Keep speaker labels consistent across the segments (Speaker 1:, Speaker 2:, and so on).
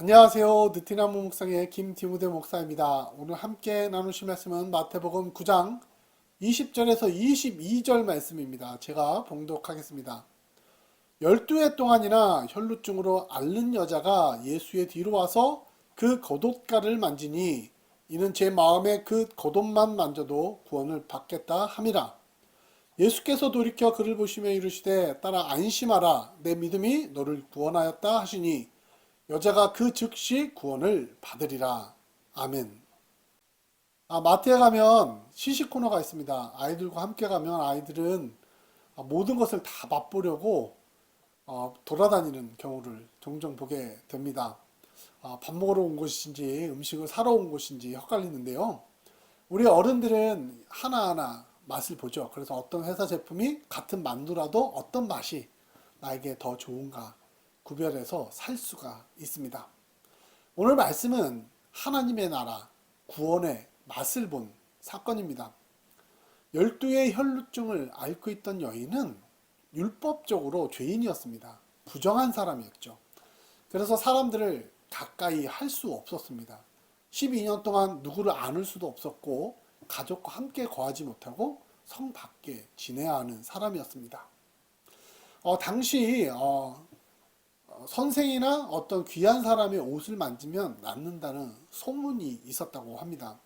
Speaker 1: 안녕하세요. 느티나무 목상의 김디무대 목사입니다. 오늘 함께 나누실 말씀은 마태복음 9장 20절에서 22절 말씀입니다. 제가 봉독하겠습니다. 열두 해 동안이나 혈루증으로 앓는 여자가 예수의 뒤로 와서 그 겉옷가를 만지니 이는 제 마음에 그 겉옷만 만져도 구원을 받겠다 함이라. 예수께서 돌이켜 그를 보시며 이르시되 따라 안심하라 내 믿음이 너를 구원하였다 하시니 여자가 그 즉시 구원을 받으리라. 아멘. 아, 마트에 가면 시식 코너가 있습니다. 아이들과 함께 가면 아이들은 모든 것을 다 맛보려고 어, 돌아다니는 경우를 종종 보게 됩니다. 아, 밥 먹으러 온 곳인지 음식을 사러 온 곳인지 헷갈리는데요. 우리 어른들은 하나하나 맛을 보죠. 그래서 어떤 회사 제품이 같은 만두라도 어떤 맛이 나에게 더 좋은가 구별해서 살 수가 있습니다. 오늘 말씀은 하나님의 나라 구원의 맛을 본 사건입니다. 열두의 혈루증을 앓고 있던 여인은 율법적으로 죄인이었습니다. 부정한 사람이었죠. 그래서 사람들을 가까이 할 수 없었습니다. 12년 동안 누구를 안을 수도 없었고 가족과 함께 거하지 못하고 성 밖에 지내야 하는 사람이었습니다. 어, 당시 어, 선생이나 어떤 귀한 사람의 옷을 만지면 낫는다는 소문이 있었다고 합니다.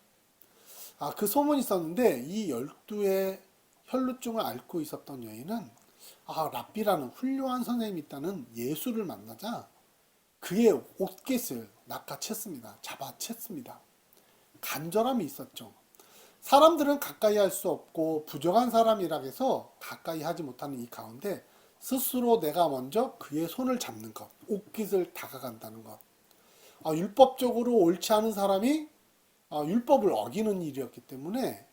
Speaker 1: 아, 그 소문이 있었는데 이 열두의 혈루증을 앓고 있었던 여인은 아, 랍비라는 훌륭한 선생님이 있다는 예수를 만나자 그의 옷깃을 낚아챘습니다. 잡아챘습니다. 간절함이 있었죠. 사람들은 가까이 할 수 없고 부정한 사람이라 해서 가까이 하지 못하는 이 가운데 스스로 내가 먼저 그의 손을 잡는 것, 옷깃을 다가간다는 것. 아, 율법적으로 옳지 않은 사람이 아, 율법을 어기는 일이었기 때문에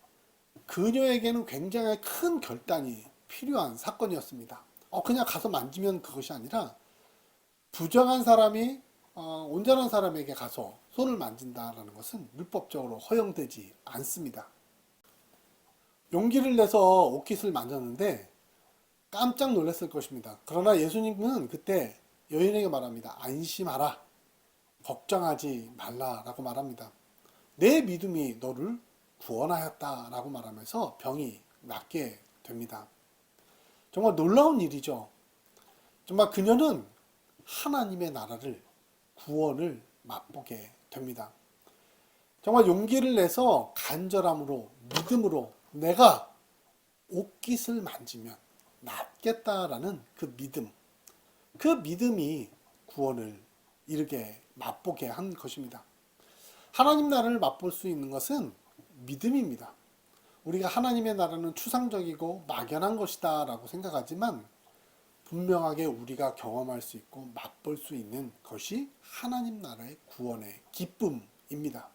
Speaker 1: 그녀에게는 굉장히 큰 결단이 필요한 사건이었습니다. 어, 그냥 가서 만지면 그것이 아니라 부정한 사람이 어, 온전한 사람에게 가서 손을 만진다라는 것은 율법적으로 허용되지 않습니다. 용기를 내서 옷깃을 만졌는데 깜짝 놀랐을 것입니다. 그러나 예수님은 그때 여인에게 말합니다. 안심하라. 걱정하지 말라라고 말합니다. 내 믿음이 너를 구원하였다라고 말하면서 병이 낫게 됩니다. 정말 놀라운 일이죠. 정말 그녀는 하나님의 나라를 구원을 맛보게 됩니다. 정말 용기를 내서 간절함으로 믿음으로 내가 옷깃을 만지면 낫겠다라는 그 믿음, 그 믿음이 구원을 이르게 맛보게 한 것입니다. 하나님 나라를 맛볼 수 있는 것은 믿음입니다. 우리가 하나님의 나라는 추상적이고 막연한 것이다 라고 생각하지만 분명하게 우리가 경험할 수 있고 맛볼 수 있는 것이 하나님 나라의 구원의 기쁨입니다.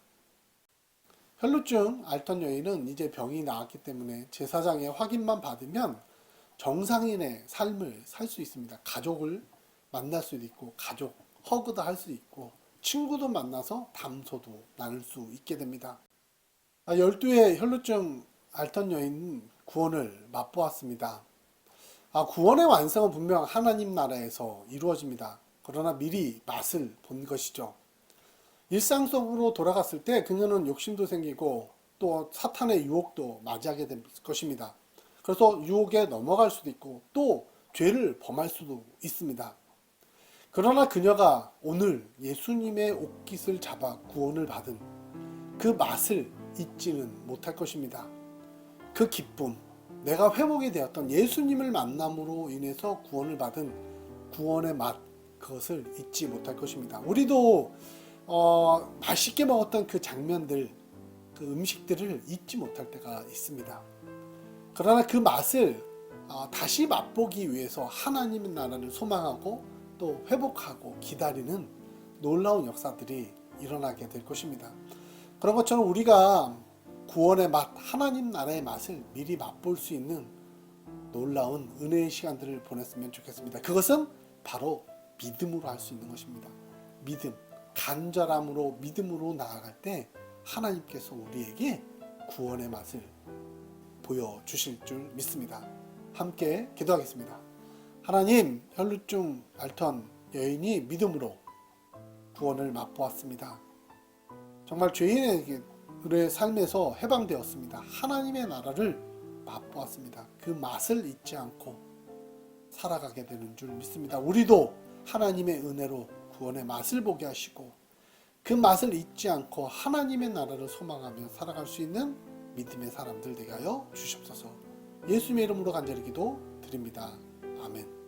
Speaker 1: 혈루증 앓던 여인은 이제 병이 나았기 때문에 제사장의 확인만 받으면 정상인의 삶을 살 수 있습니다. 가족을 만날 수도 있고 가족 허그도 할 수 있고 친구도 만나서 담소도 나눌 수 있게 됩니다. 아, 열두의 혈루증 앓던 여인은 구원을 맛보았습니다. 아, 구원의 완성은 분명 하나님 나라에서 이루어집니다. 그러나 미리 맛을 본 것이죠. 일상 속으로 돌아갔을 때 그녀는 욕심도 생기고 또 사탄의 유혹도 맞이하게 될 것입니다. 그래서 유혹에 넘어갈 수도 있고 또 죄를 범할 수도 있습니다. 그러나 그녀가 오늘 예수님의 옷깃을 잡아 구원을 받은 그 맛을 잊지는 못할 것입니다. 그 기쁨, 내가 회복이 되었던 예수님을 만남으로 인해서 구원을 받은 구원의 맛, 그것을 잊지 못할 것입니다. 우리도 어, 맛있게 먹었던 그 장면들, 그 음식들을 잊지 못할 때가 있습니다. 그러나 그 맛을 어, 다시 맛보기 위해서 하나님의 나라를 소망하고 또 회복하고 기다리는 놀라운 역사들이 일어나게 될 것입니다. 그런 것처럼 우리가 구원의 맛, 하나님 나라의 맛을 미리 맛볼 수 있는 놀라운 은혜의 시간들을 보냈으면 좋겠습니다. 그것은 바로 믿음으로 할 수 있는 것입니다. 믿음, 간절함으로 믿음으로 나아갈 때 하나님께서 우리에게 구원의 맛을 보여주실 줄 믿습니다. 함께 기도하겠습니다. 하나님, 혈루증 앓던 여인이 믿음으로 구원을 맛보았습니다. 정말 죄인의 삶에서 해방되었습니다. 하나님의 나라를 맛보았습니다. 그 맛을 잊지 않고 살아가게 되는 줄 믿습니다. 우리도 하나님의 은혜로 구원의 맛을 보게 하시고 그 맛을 잊지 않고 하나님의 나라를 소망하며 살아갈 수 있는 믿음의 사람들 되게 하여 주시옵소서. 예수님의 이름으로 간절히 기도 드립니다. 아멘.